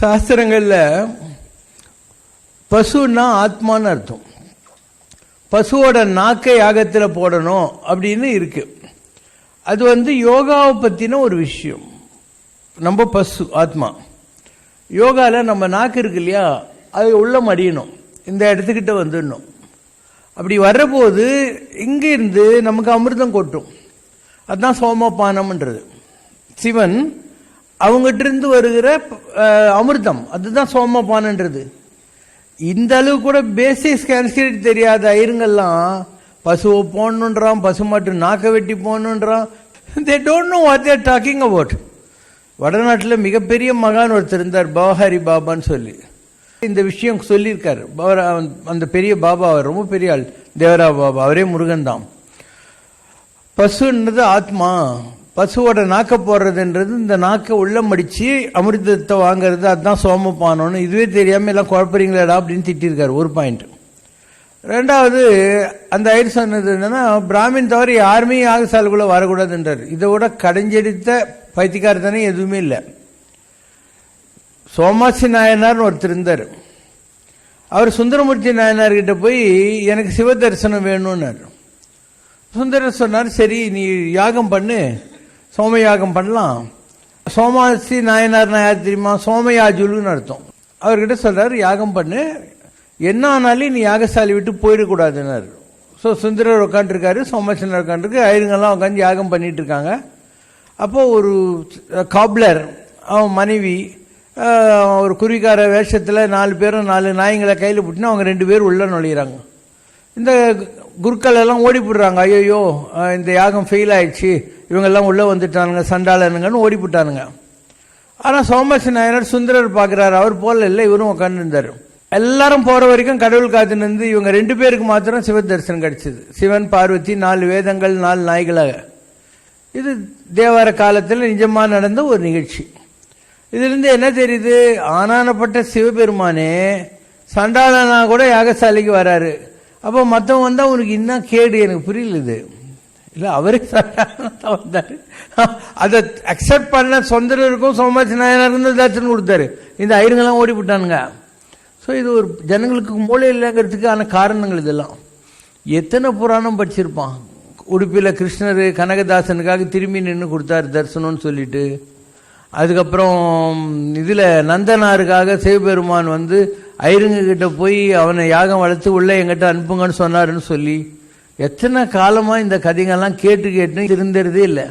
சாஸ்திரங்களில் பசுன்னா ஆத்மான்னு அர்த்தம். பசுவோட நாக்கை யாகத்தில் போடணும் அப்படின்னு இருக்கு. அது வந்து யோகாவை பற்றின ஒரு விஷயம். நம்ம பசு ஆத்மா. யோகாவில் நம்ம நாக்கு இருக்கு இல்லையா? அது உள்ள மடியணும். இந்த இடத்துக்கிட்ட வந்துடணும். அப்படி வர்றபோது இங்கிருந்து நமக்கு அமிர்தம் கொட்டும். அதுதான் சோமபானம்ன்றது. சிவன் அவங்ககிட்ட இருந்து வருகிற அமிர்தம். அதுதான் சோமபானன்றது இந்த அளவு கூட பேசிக் சான்ஸ்கிரிட் தெரியாத ஐயருங்கள்லாம் பசுவை போடணுன்றான் பசுமாட்டு நாக்கை வெட்டி போடணுன்றான். They don't know what they're talking about வடநாட்டில் மிகப்பெரிய மகான் ஒருத்தர் இருந்தார் பவஹாரி பாபான்னு சொல்லி. இந்த விஷயம் சொல்லியிருக்கார். பவரா அந்த பெரிய பாபா அவர் ரொம்ப பெரிய ஆள். தேவரா பாபா அவரே முருகன் தான் பசுன்றது ஆத்மா. பசுவோட நாக்க போடுறதுன்றது இந்த நாக்கை உள்ள மடிச்சு அமிர்தத்தை வாங்குறது அதுதான் சோமப்பானோன்னு இதுவே தெரியாமல் எல்லாம் குழப்பறீங்களாடா அப்படின்னு திட்டிருக்காரு. ஒரு பாயிண்ட் ரெண்டாவது அந்த ஐயர் சொன்னது என்னன்னா பிராமின் தவிர யாருமே யாகசாலுக்குள்ளே வரக்கூடாதுன்றார். இதை விட கடைஞ்செடுத்த பைத்தியக்காரத்தனே எதுவுமே இல்லை. சோமாசி நாயனார்னு ஒருத்தர் இருந்தார். அவர் சுந்தரமூர்த்தி நாயனார்கிட்ட போய் எனக்கு சிவ தரிசனம் வேணும்னார். சுந்தரர் சொன்னார் சரி நீ யாகம் பண்ணு. சோம யாகம் பண்ணலாம். சோமாசி நாயனார் யார் தெரியுமா? சோமயாஜுலுன்னு அர்த்தம். அவர்கிட்ட சொல்றாரு யாகம் பண்ணு. என்ன ஆனாலும் நீ யாகசாலை விட்டு போயிடக்கூடாதுன்னாரு. ஸோ சுந்தரர் உட்காந்துருக்காரு சோமசனர் உட்காந்துருக்கு ஐருங்கெல்லாம் உட்காந்து யாகம் பண்ணிட்டு இருக்காங்க அப்போது ஒரு காப்லர் அவன் மனைவி ஒரு குறிக்கார வேஷத்தில் நாலு பேரும் நாலு நாய்ங்களை கையில் பிடிச்சினா அவங்க ரெண்டு பேர் உள்ளே நுழையிறாங்க. இந்த குருக்கள் எல்லாம் ஓடி போடுறாங்க. ஐயோ இந்த யாகம் ஃபெயில் ஆயிடுச்சு. இவங்கெல்லாம் உள்ளே வந்துட்டானுங்க சண்டாளனுங்கன்னு ஓடி போட்டானுங்க. ஆனால் சோமசி நாயனர் சுந்தரர் பார்க்குறாரு. அவர் போல இல்லை இவரும் உட்காந்துருந்தார் எல்லாரும் போகிற வரைக்கும் கடவுள் காத்து நின்று இவங்க ரெண்டு பேருக்கு மாத்திரம் சிவ தரிசனம் கிடைச்சிது. சிவன் பார்வதி நாலு வேதங்கள் நாலு நாய்களாக. இது தேவார காலத்தில் நிஜமாக நடந்த ஒரு நிகழ்ச்சி. இதிலிருந்து என்ன தெரியுது? ஆனானப்பட்ட சிவபெருமானே சண்டாளனா கூட யாகசாலைக்கு வராரு. அப்போ மற்றவன் வந்தால் உனக்கு இன்னும் கேடு? எனக்கு புரியல இது இல்லை அவரே சண்டாளனா வந்தார். அதை அக்செப்ட் பண்ண சொந்தருக்கும் சோமாச்சி நாயனருக்கும் தரிசனம் கொடுத்தாரு. இந்த ஐருங்கெல்லாம் ஓடி விட்டானுங்க ஸோ இது ஒரு ஜனங்களுக்கு மூளை இல்லைங்கிறதுக்கான காரணங்கள் இதெல்லாம். எத்தனை புராணம் படிச்சிருப்பான்? உடுப்பியில் கிருஷ்ணர் கனகதாசனுக்காக திரும்பி நின்று கொடுத்தாரு தரிசனம்னு சொல்லிட்டு. அதுக்கப்புறம் இதில் நந்தனாருக்காக சிவபெருமான் வந்து ஐருங்கக்கிட்ட போய் அவனை யாகம் வளர்த்து உள்ள எங்கிட்ட அனுப்புங்கன்னு சொன்னாருன்னு சொல்லி எத்தனை காலமாக இந்த கதைகள்லாம் கேட்டு கேட்டு திருந்தறதே இல்லை.